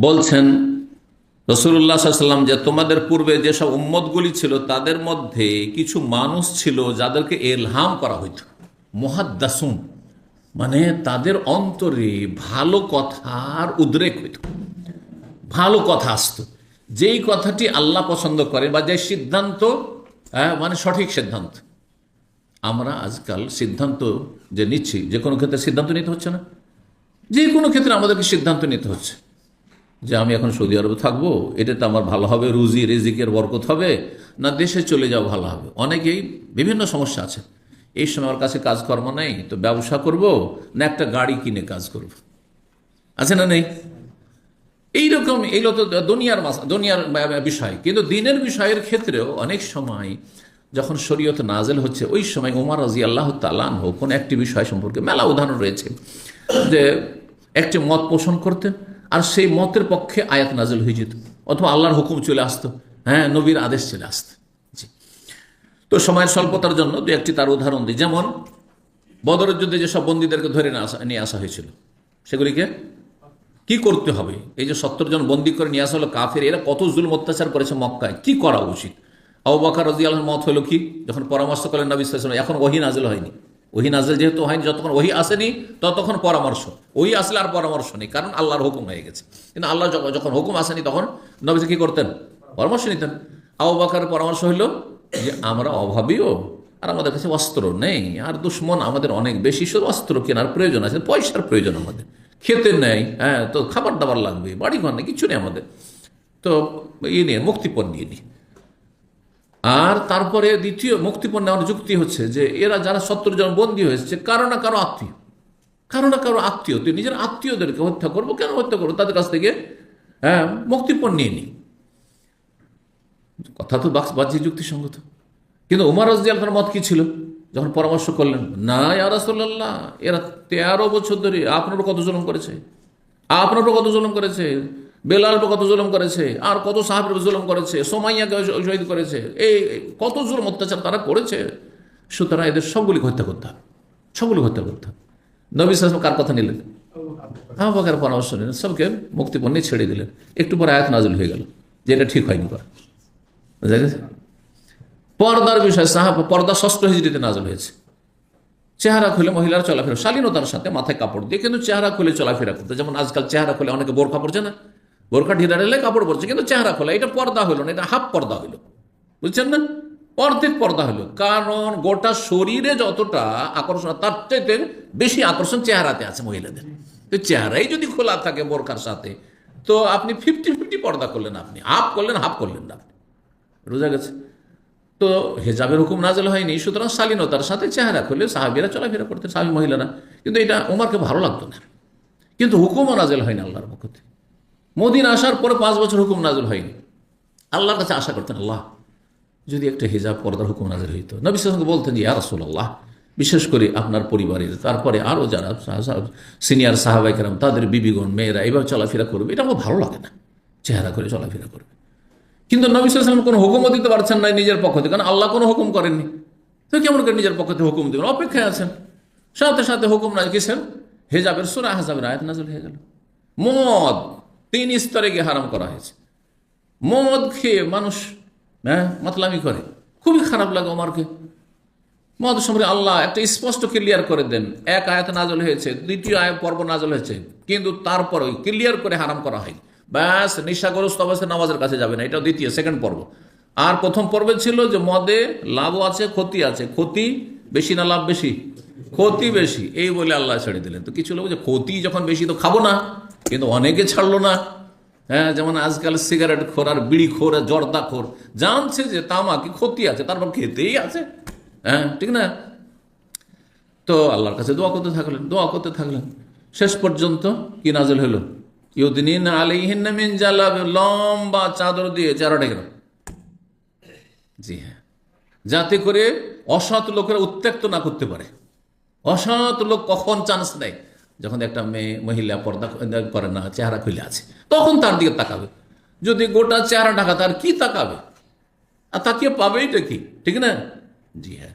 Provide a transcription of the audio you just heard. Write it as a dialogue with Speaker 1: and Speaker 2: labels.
Speaker 1: বলছেন রসুল্লাহ সাল্লাম যে তোমাদের পূর্বে যেসব উম্মতগুলি ছিল তাদের মধ্যে কিছু মানুষ ছিল যাদেরকে এলহাম করা হইত। মহাদ্দাসুম মানে তাদের অন্তরে ভালো কথার উদ্রেক হইত। ভালো কথা আসতো। যেই কথাটি আল্লাহ পছন্দ করে বা যে সিদ্ধান্ত হ্যাঁ, মানে সঠিক সিদ্ধান্ত। আমরা আজকাল সিদ্ধান্ত যে নিচ্ছি যে কোনো ক্ষেত্রে সিদ্ধান্ত নিতে হচ্ছে না। যে কোনো ক্ষেত্রে আমাদেরকে সিদ্ধান্ত নিতে হচ্ছে। যে আমি এখন সৌদি আরবে থাকব এটাতে আমার ভালো হবে, রুজি, রেজিকের বরকত হবে, না দেশে চলে যাওয়া ভালো হবে। অনেকেই বিভিন্ন সমস্যা আছে। এই সময় আমার কাছে কাজকর্ম নেই, তো ব্যবসা করব, না একটা গাড়ি কিনে কাজ করব। আছে না নেই? এইরকম এইগুলো তো দুনিয়ার দুনিয়ার বিষয়। কিন্তু দিনের বিষয়ের ক্ষেত্রেও অনেক সময় যখন শরীয়ত নাজেল হচ্ছে, ওই সময় উমার রাজি আল্লাহ তালান হোক কোন একটি বিষয় সম্পর্কে মেলা উদাহরণ রয়েছে। যে একটি মত পোষণ করতেন আর সেই মতের পক্ষে আয়াত নাজেল হয়ে যেত। অথবা আল্লাহর হুকুম চলে আসতো। হ্যাঁ নবীর আদেশ চলে আসতো। জি। তো সময়ের স্বল্পতার জন্য দু একটি তার উদাহরণ দিই। যেমন, বদরের যুদ্ধে যেসব বন্দীদেরকে ধরে নিয়ে আসা হয়েছিল, সেগুলিকে কি করতে হবে? এই যে সত্তর জন বন্দি করে নিয়ে আসা হলো কাফের, এরা কত জুলম অত্যাচার করেছে মক্কায়? কি করা উচিত? আবাকার রাজি আল্লাহর মত হলো কি? যখন পরামর্শ করলেন নবী এখন ওহি নাজেল হয়নি। ওহি নাজেল যেহেতু হয়নি যতক্ষণ ওহি আসেনি, ততক্ষণ পরামর্শ। ওহি আসলে আর পরামর্শ নেই, কারণ আল্লাহর হুকুম হয়ে গেছে। কিন্তু আল্লাহ যখন- হুকুম আসেনি, তখন নবী কি করতেন? পরামর্শ নিতেন। আবু বাকার পরামর্শ হইল যে, আমরা অভাবীও আর আমাদের কাছে অস্ত্র নেই, আর দুশ্মন আমাদের অনেক বেশি। শুধু অস্ত্র কেনার প্রয়োজন আছে, পয়সার প্রয়োজন আমাদের। খেতে নেই হ্যাঁ তো খাবার দাবার লাগবে বাড়ি ঘর নেই, কিছু নেই আমাদের। তো ইয়ে নিয়ে, মুক্তিপণ নিয়ে নিই। আর তারপরে দ্বিতীয় মুক্তিপণ নেওয়ার যুক্তি হচ্ছে যে এরা যারা সত্তর জন বন্দী হয়েছে, কারও না কারও আত্মীয়। কারও না কারও আত্মীয়। তুই নিজের আত্মীয়দেরকে হত্যা করব, কেন হত্যা করব? তাদের কাছ থেকে হ্যাঁ মুক্তিপণ নিয়ে নি। কথা তো বাহ্যিক যুক্তিসঙ্গত। কিন্তু উমার রাজিয়ালখার মত কি ছিল? যখন পরামর্শ করলেন, না ইয়ারাসল্লাহ এরা তেরো বছর ধরে আপনারও কত জুলুম করেছে? আপনারও কত জুলুম করেছে? বেলালকে কত জুলুম করেছে? আর কত সাহাবের জুলুম করেছে? সোমাইয়াকে শহীদ করেছে? এই, কত জুলুম অত্যাচার তারা করেছে? সুতরাং এদের সবগুলি হত্যা করতে হবে। সবগুলি হত্যা করতে হবে। নবী সালাম কার কথা নিলেন? আবাকার পরামর্শ নিলেন। সবকে মুক্তিপণ্যে ছেড়ে দিলেন। একটু পরে আয়াত নাজুল হয়ে গেল, যে এটা ঠিক হয়নি করা বুঝা গেছে? পর্দার বিষয়, সাহাব, পর্দা ষষ্ঠ হিজড়িতে নাজল হয়েছে। চেহারা খুলে মহিলার চলাফেরা, শালীনতার সাথে মাথায় কাপড় দিয়ে, কিন্তু চেহারা খুলে চলাফেরা করতে যেমন আজকাল চেহারা খুলে অনেকে বোরখা পড়ছে না? বোরখা ঢিলা ঢেলে কাপড় পরছে, কিন্তু চেহারা খোলা, এটা পর্দা হলো না, এটা হাফ পর্দা হলো বুঝছেন না? অর্ধেক পর্দা হলো কারণ গোটা শরীরে যতটা আকর্ষণ তার চাইতে বেশি আকর্ষণ চেহারাতে আছে মহিলাদের। তো চেহারাই যদি খোলা থাকে বোরখার সাথে, তো আপনি ফিফটি ফিফটি পর্দা করলেন আপনি। হাফ করলেন হাফ করলেন না আপনি। বোঝা গেছে? তো হেজাবের হুকুম নাজেল হয়নি, সুতরাং শালীনতার সাথে চেহারা খুলে সাহাবিরা চলাফেরা করতেন, সাহাবি মহিলারা। কিন্তু এটা ওমারকে ভালো লাগতো না। কিন্তু হুকুমও নাজেল হয়নি আল্লাহর পক্ষ থেকে। মোদিন আসার পরে পাঁচ বছর হুকুম নাজেল হয়নি। আল্লাহর কাছে আশা করতেন, আল্লাহ, যদি একটা হিজাব পর্দার হুকুম নাজেল হইতো। নবী সালামকে বলতেন যে ইয়ারসুল আল্লাহ বিশেষ করে আপনার পরিবারের, তারপরে আরও যারা সিনিয়র সাহাবাইকেরাম তাদের বিবিগণ, মেয়েরা, এভাবে চলাফেরা করবে, এটা আমার ভালো লাগে না। চেহারা করে চলাফেরা করবে। কিন্তু নবী সাল্লাম কোনো হুকুমও দিতে পারছেন না নিজের পক্ষ থেকে। কারণ আল্লাহ কোনো হুকুম করেননি। তো কেমন করে নিজের পক্ষ থেকে হুকুম দেবেন? অপেক্ষায় আছেন। সাথে সাথে হুকুম না, কিসের? হেজাবের সুরা হেজাবের আয়াত নাজল হয়ে গেল। মদ তিন স্তরে গিয়ে হারাম করা হয়েছে। মদ খেয়ে মানুষ হ্যাঁ মাতলামি করে। খুবই খারাপ লাগে ওমারকে। মদ সম্পর্কে আল্লাহ একটা স্পষ্ট ক্লিয়ার করে দেন। এক আয়াত নাজল হয়েছে, দ্বিতীয় আয় পর্ব নাজল হয়েছে। কিন্তু তারপরে ক্লিয়ার করে হারাম করা হয়নি। ব্যাস, নেশাগ্রস্ত অবস্থায় নামাজের কাছে যাবে না এটা দ্বিতীয় সেকেন্ড পর্ব। আর প্রথম পর্বে ছিল যে মদে লাভও আছে, ক্ষতি আছে। ক্ষতি বেশি না লাভ বেশি? ক্ষতি বেশি। এই বলে আল্লাহ ছেড়ে দিলেন। তো কিছু লোক যে ক্ষতি যখন বেশি তো খাব না, কিন্তু অনেকে ছাড়লো না। হ্যাঁ যেমন আজকাল সিগারেট খোর আর বিড়ি খোর আর জর্দা খোর। জানছে যে তামাকি ক্ষতি আছে তারপর খেতেই আছে। হ্যাঁ ঠিক না? তো আল্লাহর কাছে দোয়া করতে থাকলেন, দোয়া করতে থাকলেন। শেষ পর্যন্ত কি নাজল হলো? ইউদিন আলিহিন লম্বা চাদর দিয়ে চারোটা গেল জি হ্যাঁ। যাতে করে অসৎ লোকেরা উত্ত্যক্ত না করতে পারে। অসৎ লোক কখন চান্স নেয়? যখন একটা মেয়ে মহিলা পর্দা করে না, চেহারা খুলে আছে, তখন তার দিকে তাকাবে। যদি গোটা চেহারা ঢাকা তার কি তাকাবে? আর তাকিয়ে তো কি? ঠিক না? জি হ্যাঁ।